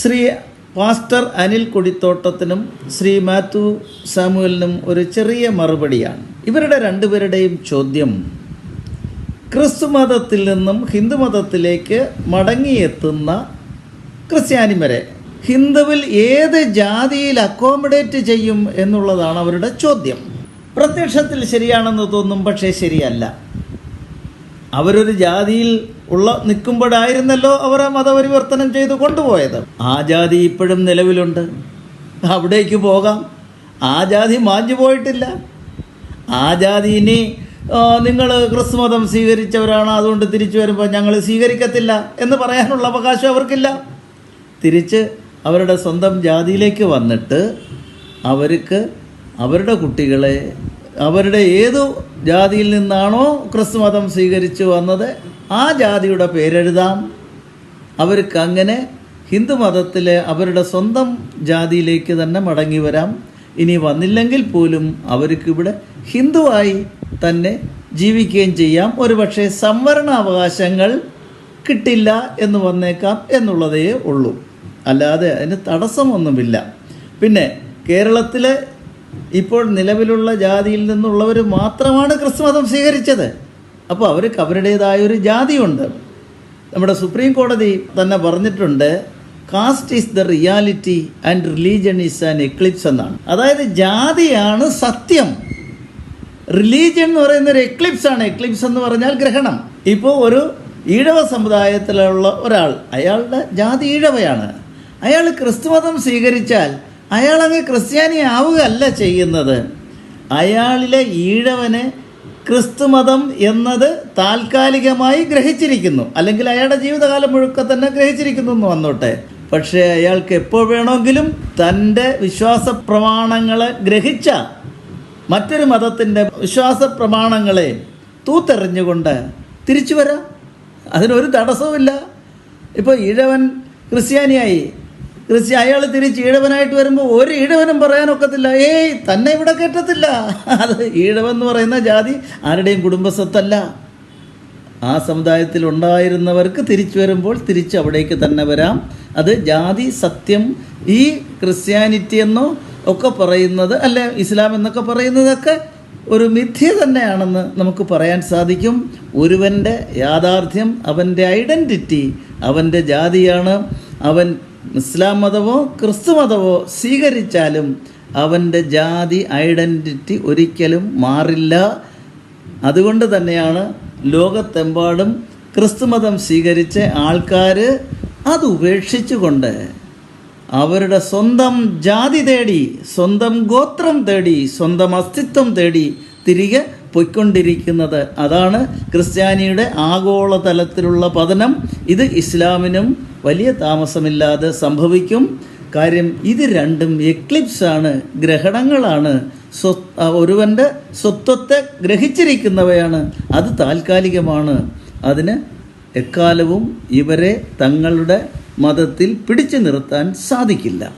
Shri pastor Anil കൊടിത്തോട്ടത്തിനും ശ്രീ മാത്യു സാമുവലിനും ഒരു ചെറിയ മറുപടിയാണ്. ഇവരുടെ രണ്ടുപേരുടെയും ചോദ്യം ക്രിസ്തു മതത്തിൽ നിന്നും ഹിന്ദു മതത്തിലേക്ക് മടങ്ങിയെത്തുന്ന ക്രിസ്ത്യാനിമരെ ഹിന്ദുവിൽ ഏത് ജാതിയിൽ അക്കോമഡേറ്റ് ചെയ്യും എന്നുള്ളതാണ് അവരുടെ ചോദ്യം. പ്രത്യക്ഷത്തിൽ ശരിയാണെന്ന് തോന്നും പക്ഷേ ശരിയല്ല. അവരൊരു ജാതിയിൽ ഉള്ള നിൽക്കുമ്പോഴായിരുന്നല്ലോ അവർ ആ മതപരിവർത്തനം ചെയ്ത് കൊണ്ടുപോയത്. ആ ജാതി ഇപ്പോഴും നിലവിലുണ്ട്. അവിടേക്ക് പോകാം. ആ ജാതി മാഞ്ഞു പോയിട്ടില്ല. ആ ജാതി ഇനി നിങ്ങൾ ക്രിസ്തു മതം സ്വീകരിച്ചവരാണ്. അതുകൊണ്ട് തിരിച്ചു വരുമ്പോൾ ഞങ്ങൾ സ്വീകരിക്കത്തില്ല എന്ന് പറയാനുള്ള അവകാശം അവർക്കില്ല. തിരിച്ച് അവരുടെ സ്വന്തം ജാതിയിലേക്ക് വന്നിട്ട് അവർക്ക് അവരുടെ കുട്ടികളെ അവരുടെ ഏതു ജാതിയിൽ നിന്നാണോ ക്രിസ്തു മതം സ്വീകരിച്ചു വന്നത് ആ ജാതിയുടെ പേരെഴുതാം. അവർക്ക് അങ്ങനെ ഹിന്ദു മതത്തിലെ അവരുടെ സ്വന്തം ജാതിയിലേക്ക് തന്നെ മടങ്ങി വരാം. ഇനി വന്നില്ലെങ്കിൽ പോലും അവർക്കിവിടെ ഹിന്ദുവായി തന്നെ ജീവിക്കുകയും ചെയ്യാം. ഒരുപക്ഷെ സംവരണ അവകാശങ്ങൾ കിട്ടില്ല എന്ന് വന്നേക്കാം എന്നുള്ളതേ ഉള്ളൂ. അല്ലാതെ അതിന് തടസ്സമൊന്നുമില്ല. പിന്നെ കേരളത്തിലെ ഇപ്പോൾ നിലവിലുള്ള ജാതിയിൽ നിന്നുള്ളവർ മാത്രമാണ് ക്രിസ്തുമതം സ്വീകരിച്ചത്. അപ്പോൾ അവർക്ക് അവരുടേതായ ഒരു ജാതിയുണ്ട്. നമ്മുടെ സുപ്രീം കോടതി തന്നെ പറഞ്ഞിട്ടുണ്ട് caste is the reality and religion is an eclipse എന്നാണ്. അതായത് ജാതിയാണ് സത്യം. റിലീജിയൻ എന്ന് പറയുന്ന ഒരു എക്ലിപ്സ് ആണ്. എക്ലിപ്സ് എന്ന് പറഞ്ഞാൽ ഗ്രഹണം. ഇപ്പോൾ ഒരു ഈഴവ സമുദായത്തിലുള്ള ഒരാൾ അയാളുടെ ജാതി ഈഴവയാണ്. അയാൾ ക്രിസ്തുമതം സ്വീകരിച്ചാൽ അയാൾ അങ്ങ് ക്രിസ്ത്യാനി ആവുകയല്ല ചെയ്യുന്നത്. അയാളിലെ ഈഴവനെ ക്രിസ്തുമതം എന്നത് താൽക്കാലികമായി ഗ്രഹിച്ചിരിക്കുന്നു. അല്ലെങ്കിൽ അയാളുടെ ജീവിതകാലം മുഴുക്കെ തന്നെ ഗ്രഹിച്ചിരിക്കുന്നു എന്ന് വന്നോട്ടെ. പക്ഷേ അയാൾക്ക് എപ്പോൾ വേണമെങ്കിലും തന്റെ വിശ്വാസ പ്രമാണങ്ങളെ ഗ്രഹിച്ച മറ്റൊരു മതത്തിന്റെ വിശ്വാസ പ്രമാണങ്ങളെ തൂത്തെറിഞ്ഞുകൊണ്ട് തിരിച്ചു വരാം. അതിനൊരു തടസ്സവുമില്ല. ഇപ്പോൾ ഈഴവൻ ക്രിസ്ത്യാനിയായി. ക്രിസ്ത്യ അയാൾ തിരിച്ച് ഈഴവനായിട്ട് വരുമ്പോൾ ഒരു ഈഴവനും പറയാനൊക്കത്തില്ല. ഏയ് തന്നെ ഇവിടെ കയറ്റത്തില്ല അത് ഈഴവൻ എന്ന് പറയുന്ന ജാതി ആരുടെയും കുടുംബസ്വത്തല്ല. ആ സമുദായത്തിൽ ഉണ്ടായിരുന്നവർക്ക് തിരിച്ചു വരുമ്പോൾ തിരിച്ച് അവിടേക്ക് തന്നെ വരാം. അത് ജാതി സത്യം ഈ ക്രിസ്ത്യാനിറ്റി എന്നോ ഒക്കെ പറയുന്നത് അല്ലെ ഇസ്ലാം എന്നൊക്കെ പറയുന്നതൊക്കെ ഒരു മിഥ്യ തന്നെയാണെന്ന് നമുക്ക് പറയാൻ സാധിക്കും. ഒരുവന്റെ യാഥാർത്ഥ്യം അവന്റെ ഐഡന്റിറ്റി അവന്റെ ജാതിയാണ്. അവൻ ഇസ്ലാം മതമോ ക്രിസ്തു മതമോ സ്വീകരിച്ചാലും അവന്റെ ജാതി ഐഡന്റിറ്റി ഒരിക്കലും മാറില്ല. അതുകൊണ്ട് തന്നെയാണ് ലോകത്തെമ്പാടും ക്രിസ്തുമതം സ്വീകരിച്ച ആൾക്കാർ അത് ഉപേക്ഷിച്ചുകൊണ്ട് അവരുടെ സ്വന്തം ജാതി തേടി സ്വന്തം ഗോത്രം തേടി സ്വന്തം അസ്തിത്വം തേടി തിരികെ പൊയ്ക്കൊണ്ടിരിക്കുന്നത്. അതാണ് ക്രിസ്ത്യാനിയുടെ ആഗോളതലത്തിലുള്ള പതനം. ഇത് ഇസ്ലാമിനും വലിയ താമസമില്ലാതെ സംഭവിക്കും. കാര്യം ഇത് രണ്ടും എക്ലിപ്സാണ് ഗ്രഹണങ്ങളാണ്. സ്വ ഒരുവന്റെ സ്വത്വത്തെ ഗ്രഹിച്ചിരിക്കുന്നവയാണ്. അത് താൽക്കാലികമാണ്. അതിന് എക്കാലവും ഇവരെ തങ്ങളുടെ മതത്തിൽ പിടിച്ചു നിർത്താൻ സാധിക്കില്ല.